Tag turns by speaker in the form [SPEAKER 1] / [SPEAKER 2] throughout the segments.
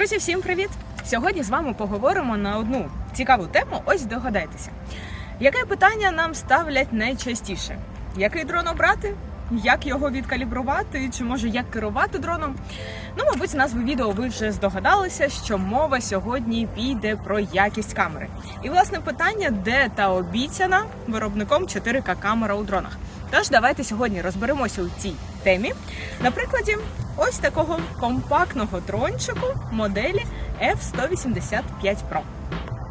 [SPEAKER 1] Друзі, всім привіт! Сьогодні з вами поговоримо на одну цікаву тему. Ось догадайтеся. Яке питання нам ставлять найчастіше? Який дрон обрати? Як його відкалібрувати? Чи може як керувати дроном? Ну, мабуть, з назви відео ви вже здогадалися, що мова сьогодні піде про якість камери. І власне питання, де та обіцяна виробником 4К камера у дронах. Тож давайте сьогодні розберемося у цій темі на прикладі ось такого компактного дрончику моделі F185 Pro.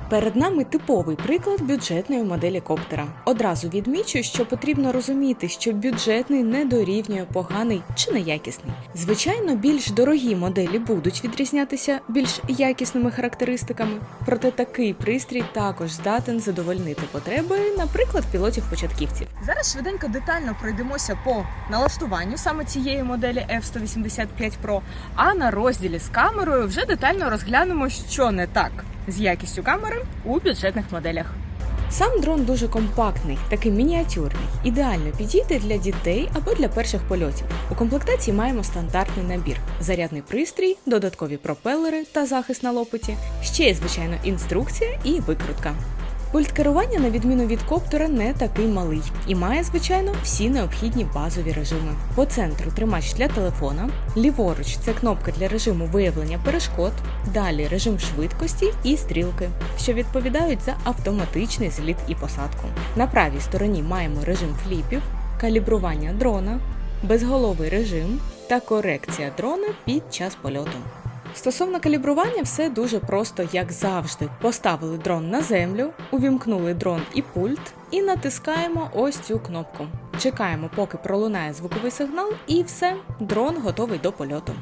[SPEAKER 2] Перед нами типовий приклад бюджетної моделі коптера. Одразу відмічу, що потрібно розуміти, що бюджетний не дорівнює поганий чи неякісний. Звичайно, більш дорогі моделі будуть відрізнятися більш якісними характеристиками, проте такий пристрій також здатен задовольнити потреби, наприклад, пілотів-початківців.
[SPEAKER 1] Зараз швиденько детально пройдемося по налаштуванню саме цієї моделі F185 Pro, а на розділі з камерою вже детально розглянемо, що не так з якістю камери у бюджетних моделях.
[SPEAKER 2] Сам дрон дуже компактний, такий мініатюрний, ідеально підійде для дітей або для перших польотів. У комплектації маємо стандартний набір: зарядний пристрій, додаткові пропелери та захист на лопаті, ще є, звичайно, інструкція і викрутка. Пульт керування, на відміну від коптера, не такий малий і має, звичайно, всі необхідні базові режими. По центру тримач для телефона, ліворуч це кнопка для режиму виявлення перешкод, далі режим швидкості і стрілки, що відповідають за автоматичний зліт і посадку. На правій стороні маємо режим фліпів, калібрування дрона, безголовий режим та корекція дрона під час польоту. Стосовно калібрування, все дуже просто, як завжди. Поставили дрон на землю, увімкнули дрон і пульт, і натискаємо ось цю кнопку. Чекаємо, поки пролунає звуковий сигнал, і все, дрон готовий до польоту.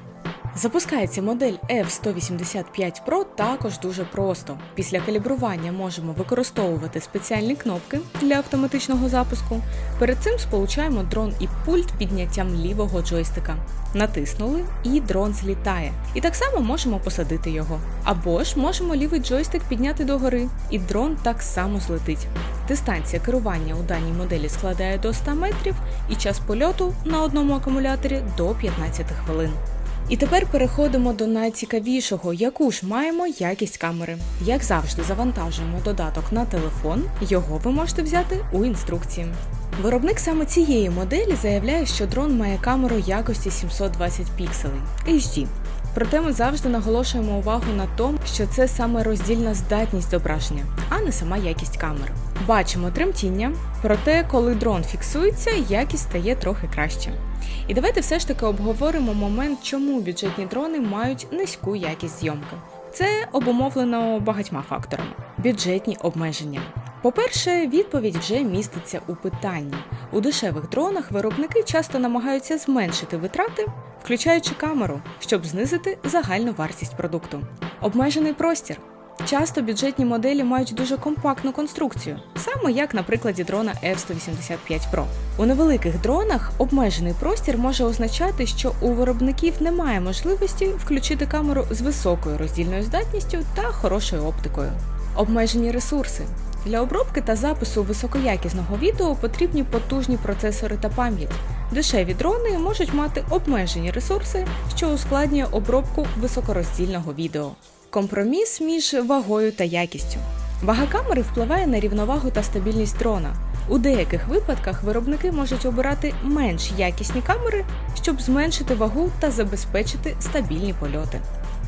[SPEAKER 2] Запускається модель F185 Pro також дуже просто. Після калібрування можемо використовувати спеціальні кнопки для автоматичного запуску. Перед цим сполучаємо дрон і пульт підняттям лівого джойстика. Натиснули і дрон злітає. І так само можемо посадити його. Або ж можемо лівий джойстик підняти догори, і дрон так само злетить. Дистанція керування у даній моделі складає до 100 метрів і час польоту на одному акумуляторі до 15 хвилин. І тепер переходимо до найцікавішого, яку ж маємо якість камери. Як завжди, завантажуємо додаток на телефон, його ви можете взяти у інструкції. Виробник саме цієї моделі заявляє, що дрон має камеру якості 720 пікселей HD. Проте ми завжди наголошуємо увагу на тому, що це саме роздільна здатність зображення, а не сама якість камери. Бачимо тремтіння, проте, коли дрон фіксується, якість стає трохи краще. І давайте все ж таки обговоримо момент, чому бюджетні дрони мають низьку якість зйомки. Це обумовлено багатьма факторами: бюджетні обмеження. По-перше, відповідь вже міститься у питанні. У дешевих дронах виробники часто намагаються зменшити витрати, включаючи камеру, щоб знизити загальну вартість продукту. Обмежений простір. Часто бюджетні моделі мають дуже компактну конструкцію, саме як на прикладі дрона F185 Pro. У невеликих дронах обмежений простір може означати, що у виробників немає можливості включити камеру з високою роздільною здатністю та хорошою оптикою. Обмежені ресурси. Для обробки та запису високоякісного відео потрібні потужні процесори та пам'ять. Дешеві дрони можуть мати обмежені ресурси, що ускладнює обробку високороздільного відео. Компроміс між вагою та якістю. Вага камери впливає на рівновагу та стабільність дрона. У деяких випадках виробники можуть обирати менш якісні камери, щоб зменшити вагу та забезпечити стабільні польоти.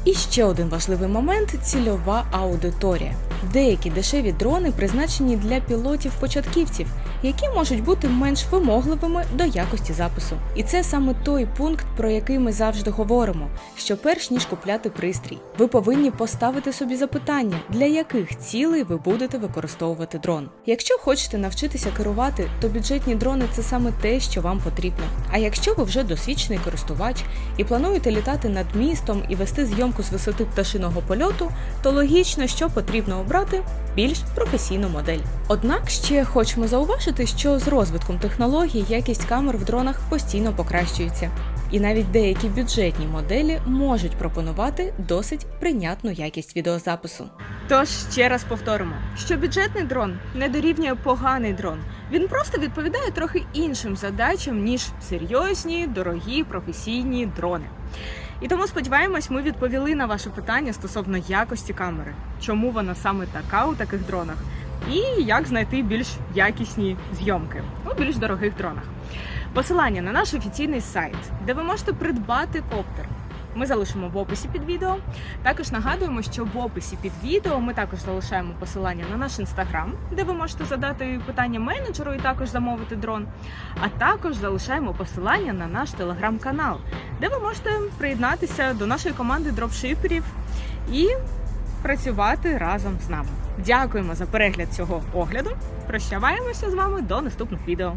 [SPEAKER 2] І ще один важливий момент цільова аудиторія. Деякі дешеві дрони призначені для пілотів-початківців, які можуть бути менш вимогливими до якості запису. І це саме той пункт, про який ми завжди говоримо: що перш ніж купляти пристрій, ви повинні поставити собі запитання, для яких цілей ви будете використовувати дрон. Якщо хочете навчитися керувати, то бюджетні дрони це саме те, що вам потрібно. А якщо ви вже досвідчений користувач і плануєте літати над містом і вести зйомку з висоти пташиного польоту, то логічно, що потрібно обрати більш професійну модель. Однак ще хочемо зауважити, що з розвитком технологій якість камер в дронах постійно покращується. і навіть деякі бюджетні моделі можуть пропонувати досить прийнятну якість відеозапису.
[SPEAKER 1] Тож ще раз повторимо, що бюджетний дрон не дорівнює поганий дрон. Він просто відповідає трохи іншим задачам, ніж серйозні, дорогі, професійні дрони. І тому сподіваємось, ми відповіли на ваше питання стосовно якості камери, чому вона саме така у таких дронах, і як знайти більш якісні зйомки у більш дорогих дронах. Посилання на наш офіційний сайт, де ви можете придбати коптер. Ми залишимо в описі під відео. Також нагадуємо, що в описі під відео ми також залишаємо посилання на наш інстаграм, де ви можете задати питання менеджеру і також замовити дрон. А також залишаємо посилання на наш телеграм-канал, де ви можете приєднатися до нашої команди дропшиперів і працювати разом з нами. Дякуємо за перегляд цього огляду. Прощаваємося з вами до наступних відео.